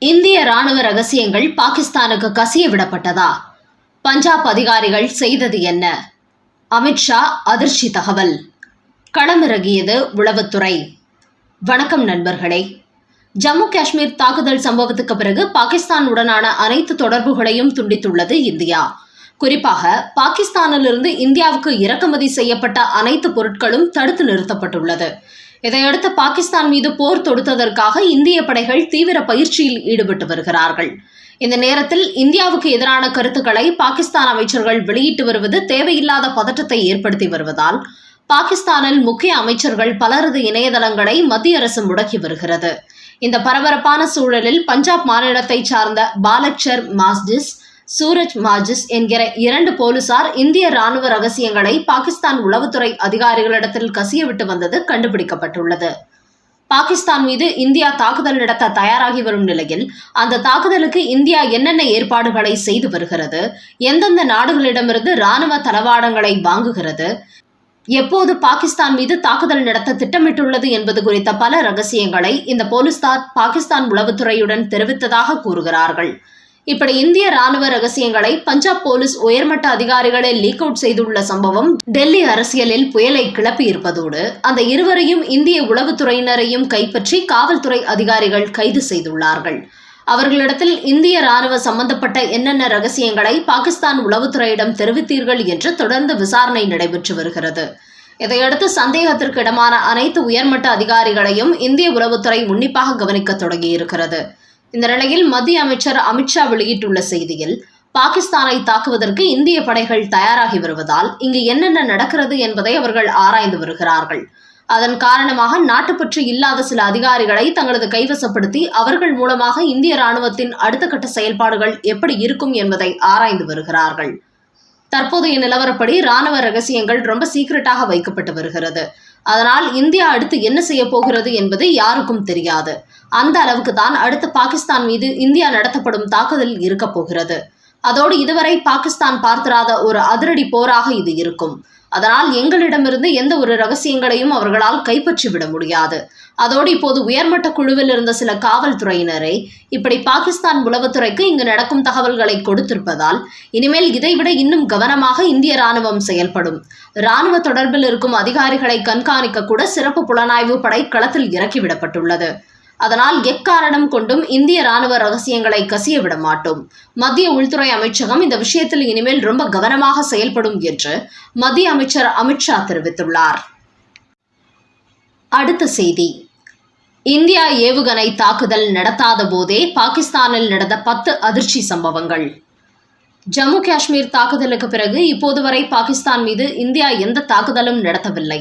இந்திய ராணுவ ரகசியங்கள் பாகிஸ்தானுக்கு கசிய விடப்பட்டதா? பஞ்சாப் அதிகாரிகள் செய்தது என்ன? அமித்ஷா அதிர்ச்சி தகவல். களமிறங்கியது உளவுத்துறை. வணக்கம் நண்பர்களே. ஜம்மு காஷ்மீர் தாக்குதல் சம்பவத்துக்கு பிறகு பாகிஸ்தானுடனான அனைத்து தொடர்புகளையும் துண்டித்துள்ளது இந்தியா. குறிப்பாக பாகிஸ்தானிலிருந்து இந்தியாவுக்கு இறக்குமதி செய்யப்பட்ட அனைத்து பொருட்களும் தடுத்து நிறுத்தப்பட்டுள்ளது. இதையடுத்து பாகிஸ்தான் மீது போர் தொடுத்ததற்காக இந்திய படைகள் தீவிர பயிற்சியில் ஈடுபட்டு வருகிறார்கள். இந்த நேரத்தில் இந்தியாவுக்கு எதிரான கருத்துக்களை பாகிஸ்தான் அமைச்சர்கள் வெளியிட்டு வருவது தேவையில்லாத பதற்றத்தை ஏற்படுத்தி வருவதால் பாகிஸ்தானில் முக்கிய அமைச்சர்கள் பலரது இணையதளங்களை மத்திய அரசு முடக்கி வருகிறது. இந்த பரபரப்பான சூழலில் பஞ்சாப் மாநிலத்தைச் சார்ந்த பாலக்ஷர் மாஸ்டிஸ் சூரஜ் மாஜிஸ் என்கிற இரண்டு போலீசார் இந்திய ராணுவ ரகசியங்களை பாகிஸ்தான் உளவுத்துறை அதிகாரிகளிடத்தில் கசியவிட்டு வந்தது கண்டுபிடிக்கப்பட்டுள்ளது. பாகிஸ்தான் மீது இந்தியா தாக்குதல் நடத்த தயாராகி வரும் நிலையில் அந்த தாக்குதலுக்கு இந்தியா என்னென்ன ஏற்பாடுகளை செய்து வருகிறது எந்தெந்த நாடுகளிடமிருந்து ராணுவ தளவாடங்களை வாங்குகிறது எப்போது பாகிஸ்தான் மீது தாக்குதல் நடத்த திட்டமிட்டுள்ளது என்பது குறித்த பல ரகசியங்களை இந்த போலீஸ்தார் பாகிஸ்தான் உளவுத்துறையுடன் தெரிவித்ததாக கூறுகிறார்கள். இப்படி இந்திய ராணுவ ரகசியங்களை பஞ்சாப் போலீஸ் உயர்மட்ட அதிகாரிகளே லீக் அவுட் செய்துள்ள சம்பவம் டெல்லி அரசியலில் புயலை கிளப்பி இருப்பதோடு அந்த இருவரையும் இந்திய உளவுத்துறையினரையும் கைப்பற்றி காவல்துறை அதிகாரிகள் கைது செய்துள்ளார்கள். அவர்களிடத்தில் இந்திய ராணுவ சம்பந்தப்பட்ட என்னென்ன ரகசியங்களை பாகிஸ்தான் உளவுத்துறையிடம் தெரிவித்தீர்கள் என்று தொடர்ந்து விசாரணை நடைபெற்று வருகிறது. இதையடுத்து சந்தேகத்திற்கு இடமான அனைத்து உயர்மட்ட அதிகாரிகளையும் இந்திய உளவுத்துறை உன்னிப்பாக கவனிக்க தொடங்கியிருக்கிறது. இந்த நிலையில் மத்திய அமைச்சர் அமித்ஷா வெளியிட்டுள்ள செய்தியில் பாகிஸ்தானை தாக்குவதற்கு இந்திய படைகள் தயாராகி வருவதால் இங்கு என்னென்ன நடக்கிறது என்பதை அவர்கள் ஆராய்ந்து வருகிறார்கள். அதன் காரணமாக நாட்டுப்பற்று இல்லாத சில அதிகாரிகளை தங்களது கைவசப்படுத்தி அவர்கள் மூலமாக இந்திய ராணுவத்தின் அடுத்த கட்ட செயல்பாடுகள் எப்படி இருக்கும் என்பதை ஆராய்ந்து வருகிறார்கள். தற்போதைய நிலவரப்படி ராணுவ ரகசியங்கள் ரொம்ப சீக்கிரட்டாக வைக்கப்பட்டு வருகிறது. அதனால் இந்தியா அடுத்து என்ன செய்ய போகிறது என்பது யாருக்கும் தெரியாது. அந்த அளவுக்கு தான் அடுத்து பாகிஸ்தான் மீது இந்தியா நடத்தப்படும் தாக்குதல் இருக்க போகிறது. அதோடு இதுவரை பாகிஸ்தான் பார்த்திராத ஒரு அதிரடி போராக இது இருக்கும். அதனால் எங்களிடமிருந்து எந்த ஒரு ரகசியங்களையும் அவர்களால் கைப்பற்றி விட முடியாது. அதோடு இப்போது உயர்மட்ட குழுவில் இருந்த சில காவல்துறையினரை இப்படி பாகிஸ்தான் உளவுத்துறைக்கு இங்கு நடக்கும் தகவல்களை கொடுத்திருப்பதால் இனிமேல் இதைவிட இன்னும் கவனமாக இந்திய ராணுவம் செயல்படும். ராணுவ தொடர்பில் இருக்கும் அதிகாரிகளை கண்காணிக்க கூட சிறப்பு புலனாய்வு படை களத்தில் இறக்கிவிடப்பட்டுள்ளது அதனால் எக்காரணம் கொண்டும் இந்திய ராணுவ ரகசியங்களை கசிய விட மாட்டோம். மத்திய உள்துறை அமைச்சகம் இந்த விஷயத்தில் இனிமேல் ரொம்ப கவனமாக செயல்படும் என்று மத்திய அமைச்சர் அமித்ஷா தெரிவித்துள்ளார். அடுத்த செய்தி. இந்தியா ஏவுகணை தாக்குதல் நடத்தாத போதே பாகிஸ்தானில் நடந்த பத்து அதிர்ச்சி சம்பவங்கள். ஜம்மு காஷ்மீர் தாக்குதலுக்கு பிறகு இப்போது வரை பாகிஸ்தான் மீது இந்தியா எந்த தாக்குதலும் நடத்தவில்லை.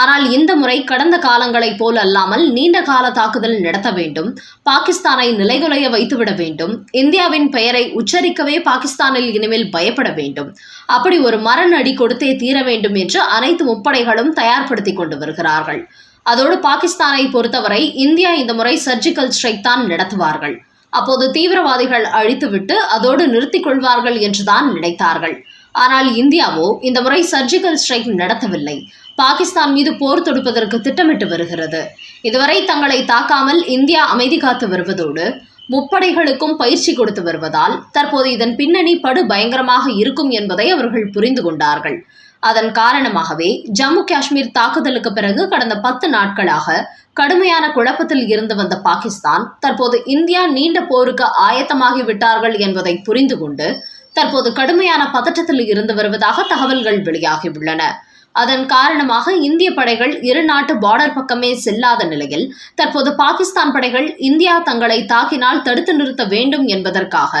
ஆனால் இந்த முறை கடந்த காலங்களைப் போல் அல்லாமல் நீண்ட கால தாக்குதல் நடத்த வேண்டும். பாகிஸ்தானை நிலைகுலைய வைத்துவிட வேண்டும். இந்தியாவின் பெயரை உச்சரிக்கவே பாகிஸ்தானில் இனிமேல் பயப்பட வேண்டும். அப்படி ஒரு மரணடி கொடுத்தே தீர வேண்டும் என்று அனைத்து முப்படைகளும் தயார்படுத்திக் கொண்டு வருகிறார்கள். அதோடு பாகிஸ்தானை பொறுத்தவரை இந்தியா இந்த முறை சர்ஜிக்கல் ஸ்ட்ரைக் தான் நடத்துவார்கள். அப்போது தீவிரவாதிகள் அழித்துவிட்டு அதோடு நிறுத்திக் கொள்வார்கள் என்றுதான் நினைத்தார்கள். ஆனால் இந்தியாவோ இந்த முறை சர்ஜிக்கல் ஸ்ட்ரைக் நடத்தவில்லை. பாகிஸ்தான் மீது போர் தொடுப்பதற்கு திட்டமிட்டு வருகிறது. இதுவரை தங்களை தாக்காமல் இந்தியா அமைதி காத்து வருவதோடு முப்படைகளுக்கும் பயிற்சி கொடுத்து வருவதால் தற்போது இதன் பின்னணி படு பயங்கரமாக இருக்கும் என்பதை அவர்கள் புரிந்து கொண்டார்கள். அதன் காரணமாகவே ஜம்மு காஷ்மீர் தாக்குதலுக்கு பிறகு கடந்த பத்து நாட்களாக கடுமையான குழப்பத்தில் இருந்து வந்த பாகிஸ்தான் தற்போது இந்தியா நீண்ட போருக்கு ஆயத்தமாகி விட்டார்கள் என்பதை புரிந்து கொண்டு தற்போது கடுமையான பதற்றத்தில் இருந்து வருவதாக தகவல்கள் வெளியாகியுள்ளன. அதன் காரணமாக இந்திய படைகள் இரு நாட்டு பார்டர் பக்கமே செல்லாத நிலையில் தற்போது பாகிஸ்தான் படைகள் இந்தியா தங்களை தாக்கினால் தடுத்து நிறுத்த வேண்டும் என்பதற்காக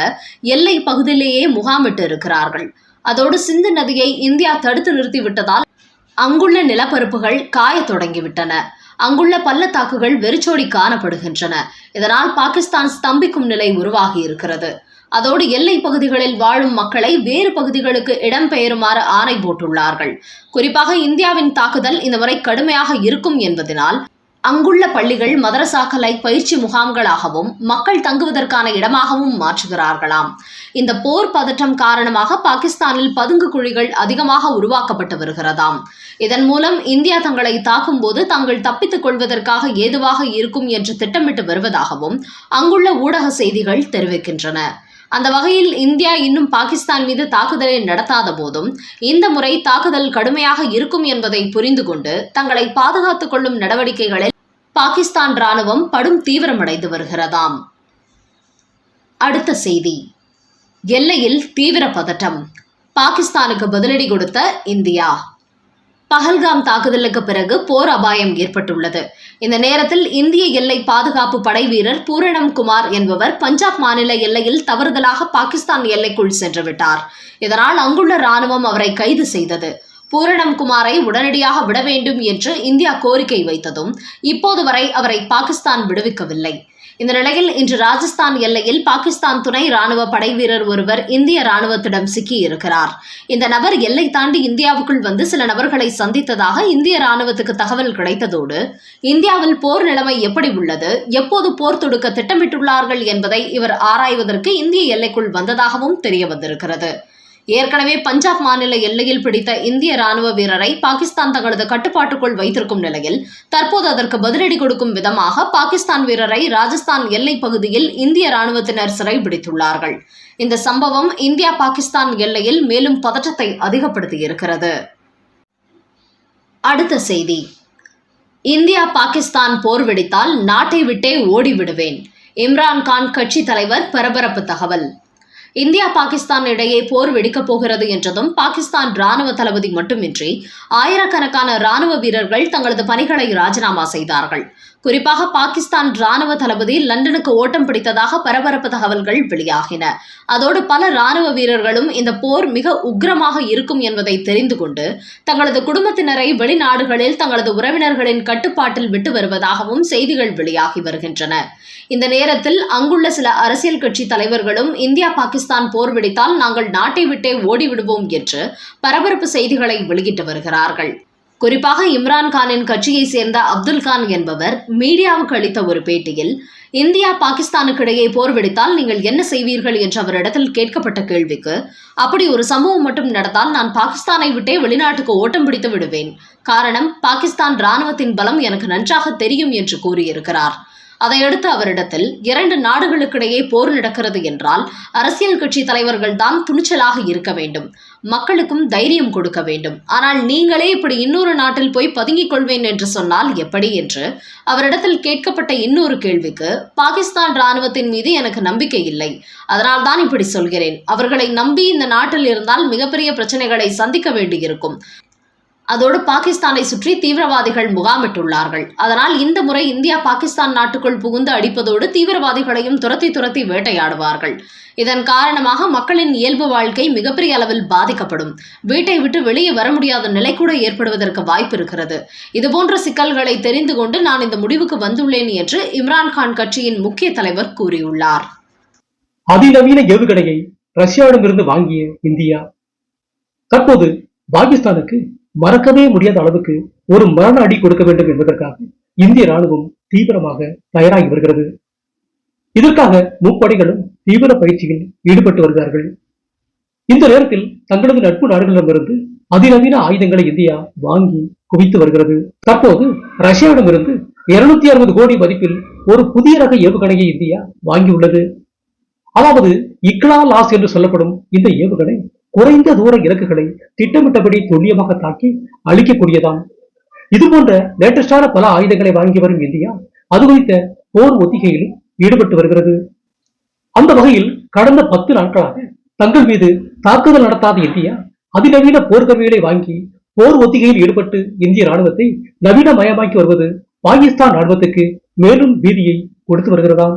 எல்லை பகுதியிலேயே முகாமிட்டு இருக்கிறார்கள். அதோடு சிந்து நதியை இந்தியா தடுத்து நிறுத்திவிட்டதால் அங்குள்ள நிலப்பரப்புகள் காயத் தொடங்கிவிட்டன. அங்குள்ள பள்ளத்தாக்குகள் வெறிச்சோடி காணப்படுகின்றன. இதனால் பாகிஸ்தான் ஸ்தம்பிக்கும் நிலை உருவாகி இருக்கிறது. அதோடு எல்லை பகுதிகளில் வாழும் மக்களை வேறு பகுதிகளுக்கு இடம்பெயருமாறு ஆணை போட்டுள்ளார்கள். குறிப்பாக இந்தியாவின் தாக்குதல் இந்த முறை கடுமையாக இருக்கும் என்பதனால் அங்குள்ள பள்ளிகள் மதரசாக்களை பயிற்சி முகாம்களாகவும் மக்கள் தங்குவதற்கான இடமாகவும் மாற்றுகிறார்களாம். இந்த போர் பதற்றம் காரணமாக பாகிஸ்தானில் பதுங்கு குழிகள் அதிகமாக உருவாக்கப்பட்டு வருகிறதாம். இதன் மூலம் இந்தியா தங்களை தாக்கும்போது தாங்கள் தப்பித்துக் கொள்வதற்காக ஏதுவாக இருக்கும் என்று திட்டமிட்டு வருவதாகவும் அங்குள்ள ஊடக செய்திகள் தெரிவிக்கின்றன. அந்த வகையில் இந்தியா இன்னும் பாகிஸ்தான் மீது தாக்குதலை நடத்தாத போதும் இந்த முறை தாக்குதல் கடுமையாக இருக்கும் என்பதை புரிந்து கொண்டு தங்களை பாதுகாத்துக் கொள்ளும் நடவடிக்கைகளில் பாகிஸ்தான் ராணுவம் படும் தீவிரமடைந்து வருகிறதாம். அடுத்த செய்தி. எல்லையில் தீவிர பதட்டம். பாகிஸ்தானுக்கு பதிலடி கொடுத்த இந்தியா. பஹல்காம் தாக்குதலுக்கு பிறகு போர் அபாயம் ஏற்பட்டுள்ளது. இந்த நேரத்தில் இந்திய எல்லை பாதுகாப்பு படை வீரர் பூரணம் குமார் என்பவர் பஞ்சாப் மாநில எல்லையில் தவறுதலாக பாகிஸ்தான் எல்லைக்குள் சென்று விட்டார் இதனால் அங்குள்ள ராணுவம் அவரை கைது செய்தது. பூரணம் குமாரை உடனடியாக விட வேண்டும் என்று இந்தியா கோரிக்கை வைத்ததும் இப்போது வரை அவரை பாகிஸ்தான் விடுவிக்கவில்லை. இந்த நிலையில் இன்று ராஜஸ்தான் எல்லையில் பாகிஸ்தான் துணை ராணுவ படை வீரர் ஒருவர் இந்திய ராணுவத்திடம் சிக்கியிருக்கிறார். இந்த நபர் எல்லை தாண்டி இந்தியாவுக்குள் வந்து சில நபர்களை சந்தித்ததாக இந்திய ராணுவத்துக்கு தகவல் கிடைத்ததோடு இந்தியாவில் போர் நிலைமை எப்படி உள்ளது எப்போது போர் தொடுக்க திட்டமிட்டுள்ளார்கள் என்பதை இவர் ஆராய்வதற்கு இந்திய எல்லைக்குள் வந்ததாகவும் தெரிய வந்திருக்கிறது. ஏற்கனவே பஞ்சாப் மாநில எல்லையில் பிடித்த இந்திய ராணுவ வீரரை பாகிஸ்தான் தங்களது கட்டுப்பாட்டுக்குள் வைத்திருக்கும் நிலையில் தற்போது அதற்கு பதிலடி கொடுக்கும் விதமாக பாகிஸ்தான் வீரரை ராஜஸ்தான் எல்லைப் பகுதியில் இந்திய ராணுவத்தினர் சிறைபிடித்துள்ளார்கள் இந்த சம்பவம் இந்தியா பாகிஸ்தான் எல்லையில் மேலும் பதற்றத்தை அதிகப்படுத்தியிருக்கிறது. அடுத்த செய்தி. இந்தியா பாகிஸ்தான் போர் வெடித்தால் நாட்டை விட்டே ஓடிவிடுவேன். இம்ரான்கான் கட்சி தலைவர் பரபரப்பு தகவல். இந்தியா பாகிஸ்தான் இடையே போர் வெடிக்கப் போகிறது என்றதும் பாகிஸ்தான் ராணுவ தளபதி மட்டுமின்றி ஆயிரக்கணக்கான ராணுவ வீரர்கள் தங்களது பணிகளை ராஜினாமா செய்தார்கள். குறிப்பாக பாகிஸ்தான் ராணுவ தளபதி லண்டனுக்கு ஓட்டம் பிடித்ததாக பரபரப்பு தகவல்கள் வெளியாகின. அதோடு பல ராணுவ வீரர்களும் இந்த போர் மிக உக்கிரமாக இருக்கும் என்பதை தெரிந்து கொண்டு தங்களது குடும்பத்தினரை வெளிநாடுகளில் தங்களது உறவினர்களின் கட்டுப்பாட்டில் விட்டு வருவதாகவும் செய்திகள் வெளியாகி வருகின்றன. இந்த நேரத்தில் அங்குள்ள சில அரசியல் கட்சி தலைவர்களும் இந்தியா பாகிஸ்தான் போர் வெடித்தால் நாங்கள் நாட்டை விட்டே ஓடிவிடுவோம் என்று பரபரப்பு செய்திகளை வெளியிட்டு வருகிறார்கள். குறிப்பாக இம்ரான்கானின் கட்சியை சேர்ந்த அப்துல் கான் என்பவர் மீடியாவுக்கு அளித்த ஒரு பேட்டியில் இந்தியா பாகிஸ்தானுக்கு இடையே போர் வெடித்தால் நீங்கள் என்ன செய்வீர்கள்? என்று அவரிடத்தில் கேட்கப்பட்ட கேள்விக்கு அப்படி ஒரு சம்பவம் மட்டும் நடந்தால் நான் பாகிஸ்தானை விட்டே வெளிநாட்டுக்கு ஓட்டம் பிடித்து விடுவேன். காரணம் பாகிஸ்தான் ராணுவத்தின் பலம் எனக்கு நன்றாக தெரியும் என்று கூறியிருக்கிறார். அதையடுத்து அவரிடத்தில் இரண்டு நாடுகளுக்கிடையே போர் நடக்கிறது என்றால் அரசியல் கட்சி தலைவர்கள் தான் துணிச்சலாக இருக்க வேண்டும். மக்களுக்கும் தைரியம் கொடுக்க வேண்டும். ஆனால் நீங்களே இப்படி இன்னொரு நாட்டில் போய் பதுங்கிக் கொள்வேன் என்று சொன்னால் எப்படி என்று அவரிடத்தில் கேட்கப்பட்ட இன்னொரு கேள்விக்கு பாகிஸ்தான் ராணுவத்தின் மீது எனக்கு நம்பிக்கை இல்லை. அதனால் தான் இப்படி சொல்கிறேன். அவர்களை நம்பி இந்த நாட்டில் இருந்தால் மிகப்பெரிய பிரச்சனைகளை சந்திக்க வேண்டியிருக்கும். அதோடு பாகிஸ்தானை சுற்றி தீவிரவாதிகள் முகாமிட்டுள்ளார்கள். அதனால் இந்த முறை இந்தியா பாகிஸ்தான் நாட்டுக்குள் புகுந்து அடிப்பதோடு தீவிரவாதிகளையும் துரத்தி துரத்தி வேட்டையாடுவார்கள். இதன் காரணமாக மக்களின் இயல்பு வாழ்க்கை மிகப்பெரிய அளவில் பாதிக்கப்படும். வீட்டை விட்டு வெளியே வர முடியாத நிலை கூட ஏற்படுவதற்கு வாய்ப்பு இருக்கிறது. இதுபோன்ற சிக்கல்களை தெரிந்து கொண்டு நான் இந்த முடிவுக்கு வந்துள்ளேன் என்று இம்ரான்கான் கட்சியின் முக்கிய தலைவர் கூறியுள்ளார். அதிநவீன ஏவுகணையை ரஷ்யாவிடமிருந்து வாங்கிய இந்தியா தற்போது பாகிஸ்தானுக்கு மறக்கவே முடியாத அளவுக்கு ஒரு மரண அடி கொடுக்க வேண்டும் என்பதற்காக இந்திய ராணுவம் தீவிரமாக தயாராகி வருகிறது. இதற்காக முப்படைகளும் தீவிர பயிற்சியில் ஈடுபட்டு வருகிறார்கள். இந்த நேரத்தில் தங்களது நட்பு நாடுகளிடமிருந்து அதிநவீன ஆயுதங்களை இந்தியா வாங்கி குவித்து வருகிறது. தற்போது ரஷ்யாவிடமிருந்து இருநூத்தி அறுபது கோடி மதிப்பில் ஒரு புதிய ரக ஏவுகணையை இந்தியா வாங்கியுள்ளது. அதாவது இக்லா லாஸ் என்று சொல்லப்படும் இந்த ஏவுகணை குறைந்த தூர இலக்குகளை திட்டமிட்டபடி துல்லியமாக தாக்கி அழிக்கக்கூடியதான் இது போன்ற லேட்டஸ்டான பல ஆயுதங்களை வாங்கி வரும் இந்தியா அது குறித்த போர் ஒத்திகையிலும் ஈடுபட்டு வருகிறது. அந்த வகையில் கடந்த பத்து நாட்களாக தங்கள் மீது தாக்குதல் நடத்தாத இந்தியா அதிநவீன போர்க்கருவிகளை வாங்கி போர் ஒத்திகையில் ஈடுபட்டு இந்திய ராணுவத்தை நவீனமயமாக்கி வருவது பாகிஸ்தான் ராணுவத்துக்கு மேலும் பீதியை கொடுத்து வருகிறதாம்.